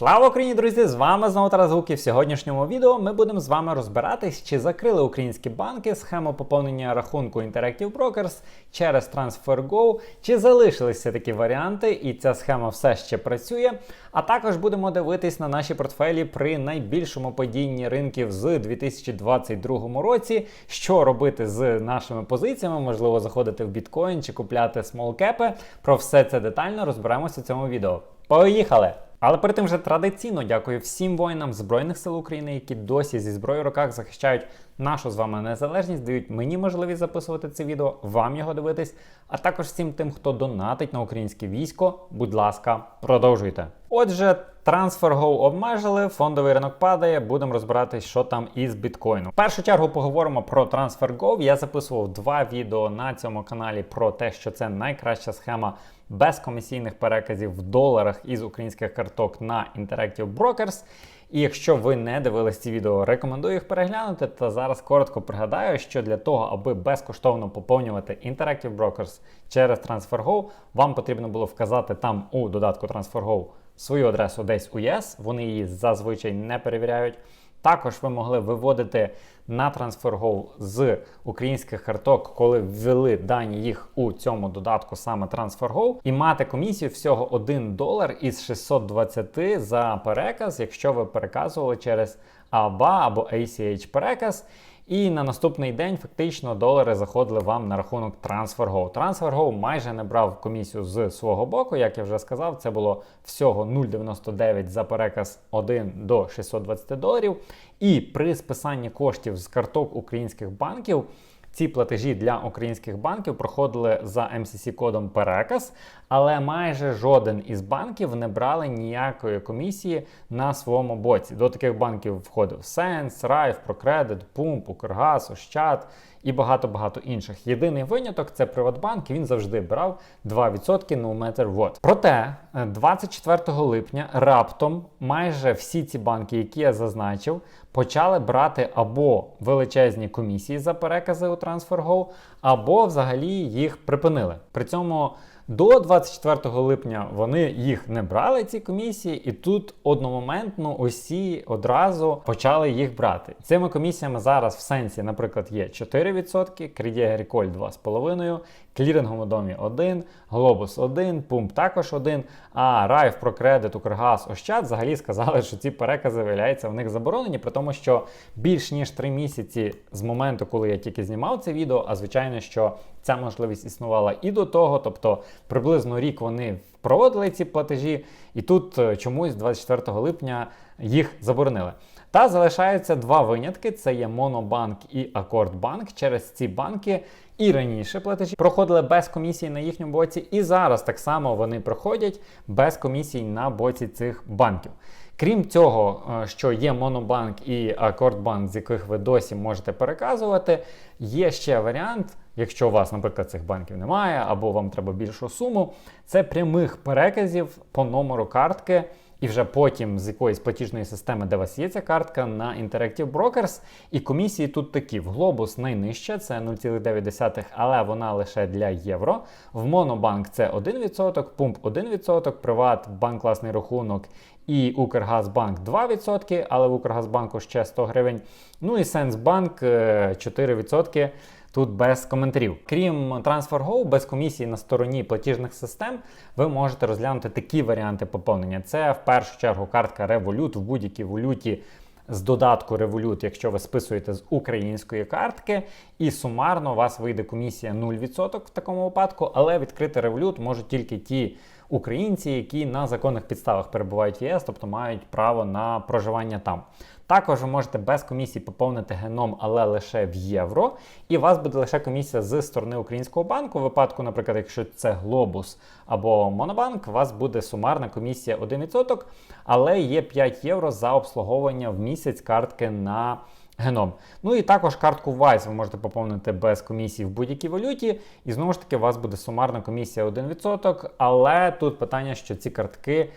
Слава Україні, друзі! З вами знову Тарас Гук і В сьогоднішньому відео ми будемо з вами розбиратись, чи закрили українські банки схему поповнення рахунку Interactive Brokers через TransferGo, чи залишилися такі варіанти, і ця схема все ще працює. А також будемо дивитись на наші портфелі при найбільшому падінні ринків з 2022 році, що робити з нашими позиціями, можливо, заходити в біткоін чи купляти смолкепи. Про все це детально розберемося в цьому відео. Поїхали! Але перед тим вже традиційно дякую всім воїнам Збройних сил України, які досі зі зброєю в руках захищають нашу з вами незалежність, дають мені можливість записувати це відео, вам його дивитись, а також всім тим, хто донатить на українське військо. Будь ласка, продовжуйте. Отже, TransferGo обмежили, фондовий ринок падає. Будемо розбиратись, що там із біткоїном. В першу чергу поговоримо про TransferGo. Я записував два відео на цьому каналі про те, що це найкраща схема без комісійних переказів в доларах із українських карток на Interactive Brokers. І якщо ви не дивились ці відео, рекомендую їх переглянути. Та зараз коротко пригадаю, що для того, аби безкоштовно поповнювати Interactive Brokers через TransferGo, вам потрібно було вказати там у додатку TransferGo свою адресу десь у ЄС. Вони її зазвичай не перевіряють. Також ви могли виводити на TransferGo з українських карток, коли ввели дані їх у цьому додатку саме TransferGo, і мати комісію всього 1 долар із 620 за переказ, якщо ви переказували через ABA або ACH переказ. І на наступний день фактично долари заходили вам на рахунок TransferGo. TransferGo майже не брав комісію з свого боку, як я вже сказав, це було всього 0,99 за переказ 1 до 620 доларів. І при списанні коштів з карток українських банків. Ці платежі для українських банків проходили за MCC кодом переказ, але майже жоден із банків не брали ніякої комісії на своєму боці. До таких банків входив Sense, Райф, ProCredit, Pump, Укргаз, Ощад і багато-багато інших. Єдиний виняток це Приватбанк, він завжди брав 2% no matter what. Проте 24 липня раптом майже всі ці банки, які я зазначив, почали брати або величезні комісії за перекази у TransferGo, або взагалі їх припинили. При цьому до 24 липня вони їх не брали, ці комісії, і тут одномоментно усі одразу почали їх брати. Цими комісіями зараз в сенсі, наприклад, є 4%, Кредія Агріколь 2,5%, кліринговому домі 1, Глобус 1, Пумп також 1, а Райф, Прокредит, Укргаз, Ощад взагалі сказали, що ці перекази виявляються в них заборонені, при тому, що більш ніж 3 місяці з моменту, коли я тільки знімав це відео, а звичайно, що ця можливість існувала і до того, тобто приблизно рік вони проводили ці платежі, і тут е, чомусь 24 липня їх заборонили. Та залишаються два винятки: це є Монобанк і Акордбанк. Через ці банки і раніше платежі проходили без комісії на їхньому боці, і зараз так само вони проходять без комісій на боці цих банків. Крім цього, е, що є Монобанк і Акордбанк, з яких ви досі можете переказувати, є ще варіант, якщо у вас, наприклад, цих банків немає, або вам треба більшу суму, це прямих переказів по номеру картки. І вже потім з якоїсь платіжної системи, де у вас є ця картка, на Interactive Brokers. І комісії тут такі: в Globus найнижча, це 0,9, але вона лише для євро. В Монобанк це 1%, Пумп 1%, Приват, банк власний рахунок і Укргазбанк 2%, але в Укргазбанку ще 100 гривень. Ну і Сенсбанк 4%. Тут без коментарів. Крім TransferGo, без комісії на стороні платіжних систем, ви можете розглянути такі варіанти поповнення. Це в першу чергу картка Revolut в будь-якій валюті з додатку Revolut, якщо ви списуєте з української картки, і сумарно у вас вийде комісія 0% в такому випадку, але відкрити Revolut можуть тільки ті українці, які на законних підставах перебувають в ЄС, тобто мають право на проживання там. Також ви можете без комісії поповнити геном, але лише в євро. І у вас буде лише комісія з сторони українського банку. У випадку, наприклад, якщо це Глобус або Монобанк, у вас буде сумарна комісія 1%, але є 5 євро за обслуговування в місяць картки на геном. Ну і також картку Wise ви можете поповнити без комісії в будь-якій валюті. І знову ж таки, у вас буде сумарна комісія 1%. Але тут питання, що ці картки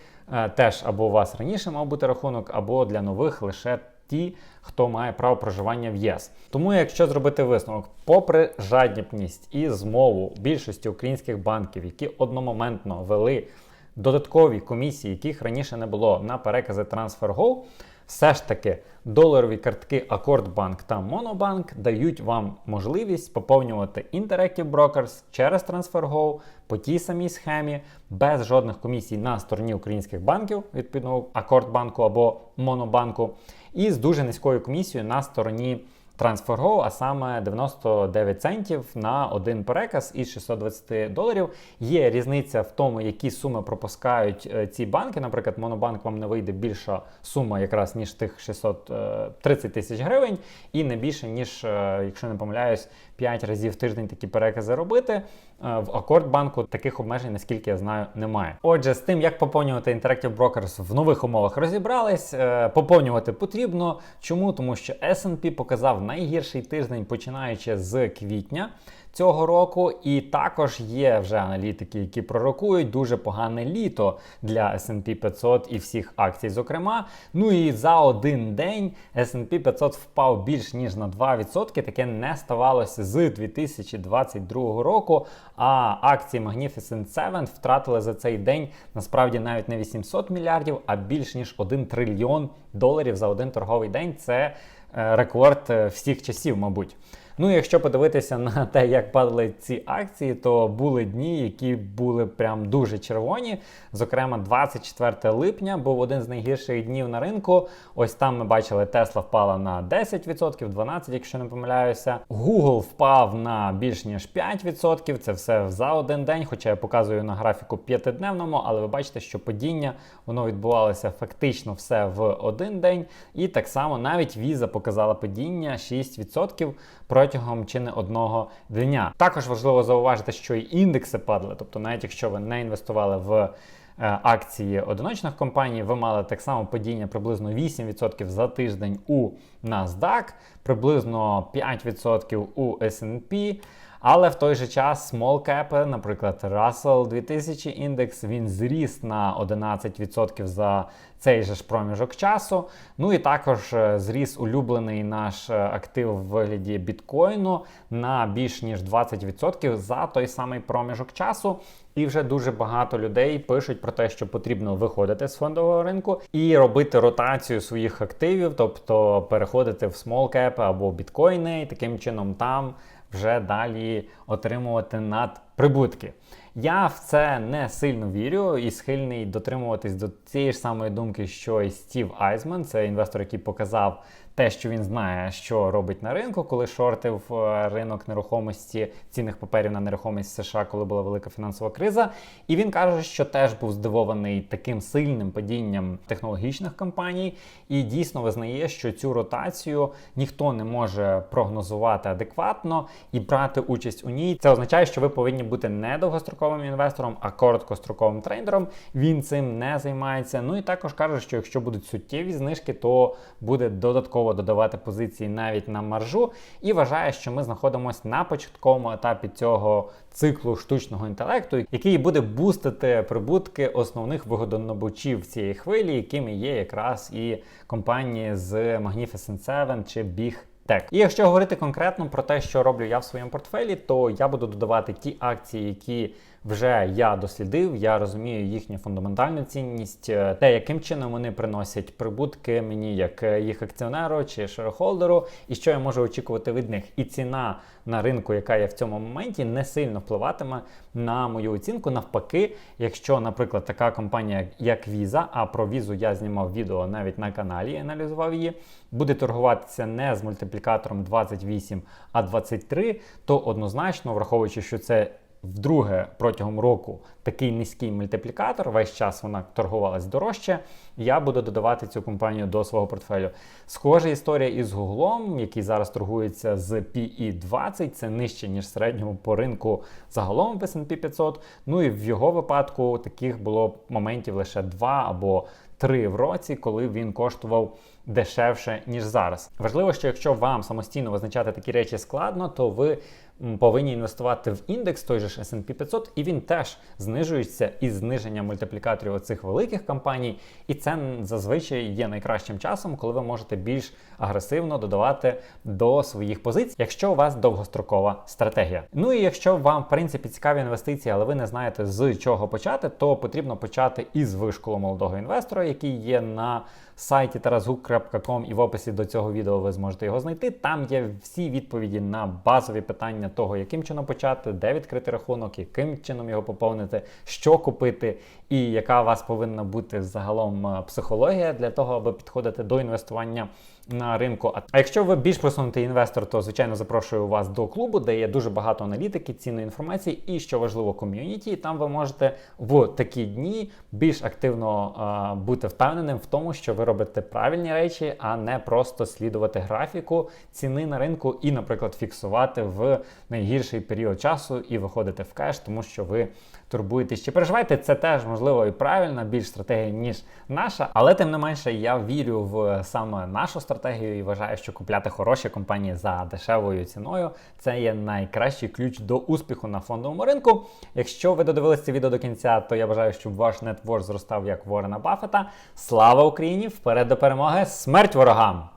теж або у вас раніше мав бути рахунок, або для нових лише ті, хто має право проживання в ЄС. Тому, якщо зробити висновок, попри жадібність і змову більшості українських банків, які одномоментно вели додаткові комісії, яких раніше не було на перекази TransferGo, все ж таки доларові картки Акордбанк та Монобанк дають вам можливість поповнювати Interactive Brokers через TransferGo по тій самій схемі, без жодних комісій на стороні українських банків, відповідно Акордбанку або Монобанку, і з дуже низькою комісією на стороні. TransferGo, а саме 99 центів на один переказ із 620 доларів. Є різниця в тому, які суми пропускають е, ці банки. Наприклад, Монобанк вам не вийде більша сума, якраз ніж тих 630 тисяч гривень, і не більше, ніж, е, якщо не помиляюсь, 5 разів в тиждень такі перекази робити. Е, в Акордбанку таких обмежень, наскільки я знаю, немає. Отже, з тим, як поповнювати Interactive Brokers в нових умовах розібрались. Поповнювати потрібно. Чому? Тому що S&P показав найгірший тиждень, починаючи з квітня цього року. І також є вже аналітики, які пророкують дуже погане літо для S&P 500 і всіх акцій, зокрема. Ну і за один день S&P 500 впав більш ніж на 2%. Таке не ставалося з 2022 року. А акції Magnificent 7 втратили за цей день насправді навіть не 800 мільярдів, а більш ніж 1 трильйон доларів за один торговий день. Це Е, рекорд е, всіх часів, мабуть. Ну, якщо подивитися на те, як падали ці акції, то були дні, які були прям дуже червоні. Зокрема, 24 липня був один з найгірших днів на ринку. Ось там ми бачили, Тесла впала на 10%, 12%, якщо не помиляюся. Google впав на більш ніж 5%. Це все за один день. Хоча я показую на графіку п'ятидневному, але ви бачите, що падіння воно відбувалося фактично все в один день. І так само навіть Visa показала падіння 6% протягом чи не одного дня. Також важливо зауважити, що і індекси падали, тобто, навіть якщо ви не інвестували в е, акції одиночних компаній, ви мали так само падіння приблизно 8% за тиждень у NASDAQ, приблизно 5% у S&P, але в той же час small cap, наприклад, Russell 2000 індекс, він зріс на 11% за цей же ж проміжок часу. Ну і також е, зріс улюблений наш е, актив в вигляді біткоїну на більш ніж 20% за той самий проміжок часу. І вже дуже багато людей пишуть про те, що потрібно виходити з фондового ринку і робити ротацію своїх активів, тобто переходити в small або біткоїни, і таким чином там вже далі отримувати надприбутки. Я в це не сильно вірю і схильний дотримуватись до цієї ж самої думки, що і Стів Айзман, це інвестор, який показав те, що він знає, що робить на ринку, коли шортив е, ринок нерухомості цінних паперів на нерухомість США, коли була велика фінансова криза. І він каже, що теж був здивований таким сильним падінням технологічних компаній, і дійсно визнає, що цю ротацію ніхто не може прогнозувати адекватно і брати участь у ній. Це означає, що ви повинні бути не довгостроковим інвестором, а короткостроковим трейдером. Він цим не займається. Ну і також каже, що якщо будуть суттєві знижки, то буде додатково додатково додавати позиції навіть на маржу, і вважає, що ми знаходимося на початковому етапі цього циклу штучного інтелекту, який буде бустити прибутки основних вигодонабучів цієї хвилі, якими є якраз і компанії з Magnificent 7 чи Big Tech. І якщо говорити конкретно про те, що роблю я в своєму портфелі, то я буду додавати ті акції, які вже я дослідив, я розумію їхню фундаментальну цінність, е, те, яким чином вони приносять прибутки мені, як е, їх акціонеру чи шерохолдеру, і що я можу очікувати від них. І ціна на ринку, яка є в цьому моменті, не сильно впливатиме на мою оцінку. Навпаки, якщо, наприклад, така компанія, як Visa, а про візу я знімав відео навіть на каналі, аналізував її, буде торгуватися не з мультиплікатором 28, а 23, то однозначно, враховуючи, що це Вдруге, протягом року такий низький мультиплікатор, весь час вона торгувалась дорожче. Я буду додавати цю компанію до свого портфелю. Схожа історія із Гуглом, який зараз торгується з PE 20, це нижче, ніж середньому по ринку загалом в S&P 500. Ну і в його випадку таких було моментів лише два або три в році, коли він коштував дешевше, ніж зараз. Важливо, що якщо вам самостійно визначати такі речі складно, то ви повинні інвестувати в індекс, той же ж S&P 500, і він теж знижується із зниженням мультиплікаторів оцих великих компаній. І це зазвичай є найкращим часом, коли ви можете більш агресивно додавати до своїх позицій, якщо у вас довгострокова стратегія. Ну і якщо вам в принципі цікаві інвестиції, але ви не знаєте з чого почати, то потрібно почати із вишколу молодого інвестора, який є на сайті tarasguk.com і в описі до цього відео ви зможете його знайти. Там є всі відповіді на базові питання того, яким чином почати, де відкрити рахунок, яким чином його поповнити, що купити, і яка у вас повинна бути загалом е, психологія для того, аби підходити до інвестування на ринку. А- якщо ви більш просунутий інвестор, то звичайно запрошую вас до клубу, де є дуже багато аналітики, цінної інформації і що важливо, ком'юніті. Там ви можете в такі дні більш активно а, бути впевненим в тому, що ви робите правильні речі, а не просто слідувати графіку ціни на ринку і, наприклад, фіксувати в найгірший період часу і виходити в кеш, тому що ви турбуєтесь чи переживаєте. Це теж можливо і правильна більш стратегія, ніж наша. Але тим не менше, я вірю в саме нашу стратегію і вважаю, що купляти хороші компанії за дешевою ціною це є найкращий ключ до успіху на фондовому ринку. Якщо ви додивилися це відео до кінця, то я бажаю, щоб ваш нетворк зростав як Ворена Баффета. Слава Україні! Вперед до перемоги! Смерть ворогам!